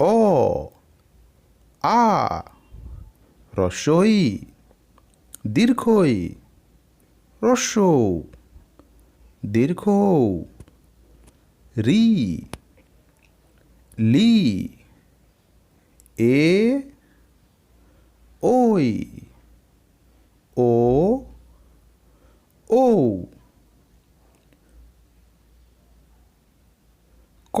অ আ রস্বই দীর্ঘই রস্য দীর্ঘ রি লি এ ওই ও ও ক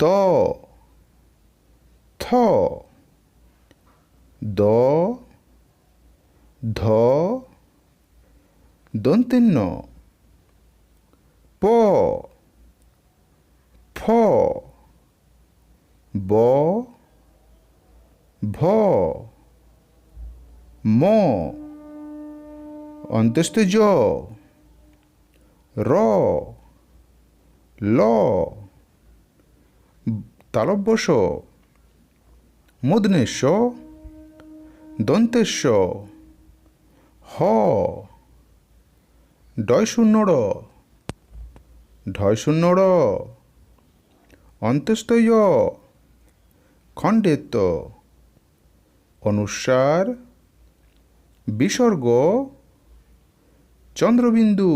ত থ দ ধ দন্তেন্য প ফ ব ভ ম অন্তস্থ জ র ল তালব্যস মূর্ধনেশ দন্তেশ হ ডয় শূন্য ঢয় শূন্য র অন্তস্থয় খণ্ডেত অনুসার বিসর্গ চন্দ্রবিন্দু।